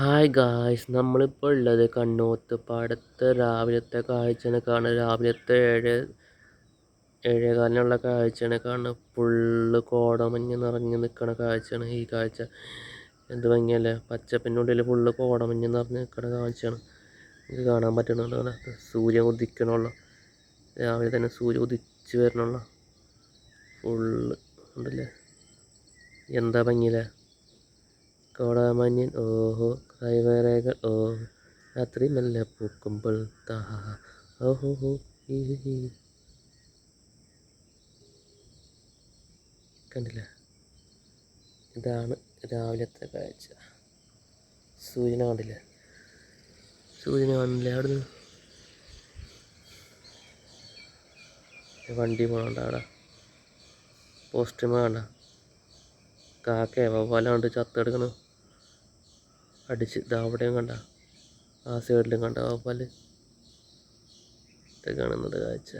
Hi guys നമ്മളിപ്പോൾ ഉള്ളത് കണ്ണോത്ത് പാടത്ത് രാവിലത്തെ കാഴ്ചയാണ് കാണുന്നത് രാവിലത്തെ ഏഴ് ഏഴേകാലിനുള്ള കാഴ്ചയാണ് കാണുന്നത് ഫുള്ള് കോടമഞ്ഞ് നിറഞ്ഞ് നിൽക്കുന്ന കാഴ്ചയാണ് ഈ കാഴ്ച. എന്ത് ഭംഗിയല്ലേ? പച്ചപ്പിന്റെ ഉള്ളിൽ ഫുള്ള് കോടമഞ്ഞ് നിറഞ്ഞ് നിൽക്കുന്ന കാഴ്ചയാണ്. ഇത് കാണാൻ പറ്റുന്നുണ്ടോ സൂര്യൻ ഉദിക്കണുള്ള. രാവിലെ തന്നെ സൂര്യൻ ഉദിച്ച് വരണുള്ള. ഫുള്ള് ഉണ്ടല്ലേ? എന്താ ഭംഗിയില്ലേ? കോടാമഞ്ഞൻ ഓഹോ കൈവരകൾ ഓഹോ രാത്രി മെല്ലെ പൂക്കുമ്പോൾ താഹ ഓഹോ ഹോ കണ്ടില്ല. ഇതാണ് രാവിലത്തെ കാഴ്ച. സൂര്യനെ കണ്ടില്ല. സൂര്യനെ കാണില്ല അവിടുന്ന് വണ്ടി പോകണ്ട അവിടെ. വേണ്ട കാക്കയെ? വല്ലാണ്ട് ചത്തെടുക്കണം. അടിച്ച്. ഇതാ അവിടെയും കണ്ട. ആ സൈഡിലും കണ്ട. ആ പല ഇത് കാണുന്നത് കാഴ്ച.